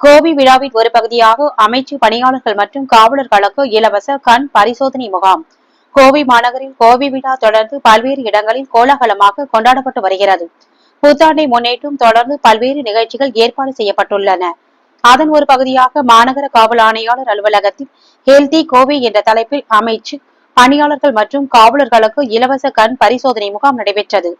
கோபி விழாவின் ஒரு பகுதியாக அமைச்சு பணியாளர்கள் மற்றும் காவலர்களுக்கு இலவச கண் பரிசோதனை முகாம். கோவை மாநகரில் கோபி விழா தொடர்ந்து பல்வேறு இடங்களில் கோலாகலமாக கொண்டாடப்பட்டு வருகிறது. புத்தாண்டை முன்னேற்றும் தொடர்ந்து பல்வேறு நிகழ்ச்சிகள் ஏற்பாடு செய்யப்பட்டுள்ளன. அதன் ஒரு பகுதியாக மாநகர காவல் ஆணையாளர் அலுவலகத்தில் ஹெல்தி கோவை என்ற தலைப்பில் அமைச்சு பணியாளர்கள் மற்றும் காவலர்களுக்கு இலவச கண் பரிசோதனை முகாம் நடைபெற்றது.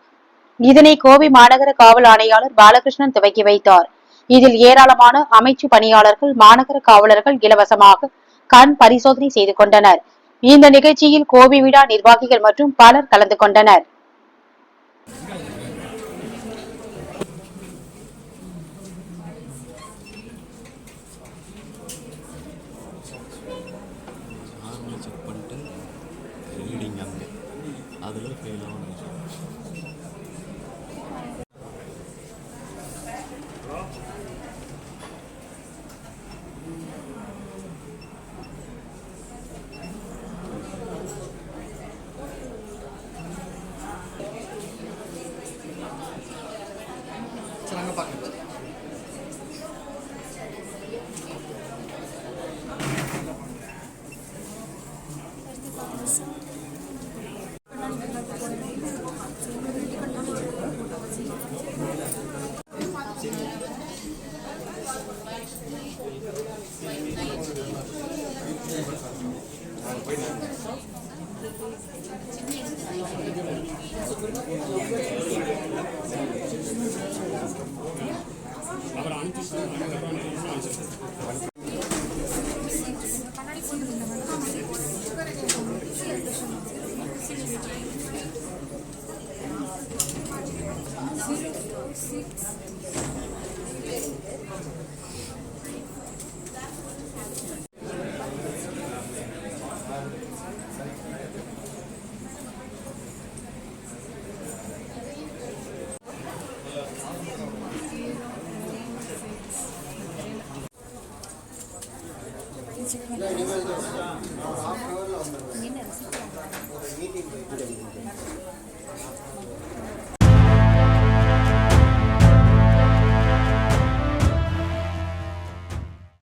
இதனை கோவை மாநகர காவல் ஆணையாளர் பாலகிருஷ்ணன் துவக்கி வைத்தார். இதில் ஏராளமான அமைச்சு பணியாளர்கள் மாநகர காவலர்கள் இலவசமாக கண் பரிசோதனை செய்து கொண்டனர். இந்த நிகழ்ச்சியில் கோபி விழா நிர்வாகிகள் மற்றும் பலர் கலந்து கொண்டனர். செக் பண்ணிட்டு ரீடிங் அங்கே. அதில் ஃபெயில் ஆகணும். சரங்க பார்க்கணும் Thank you. சிக்ஸ் என்ன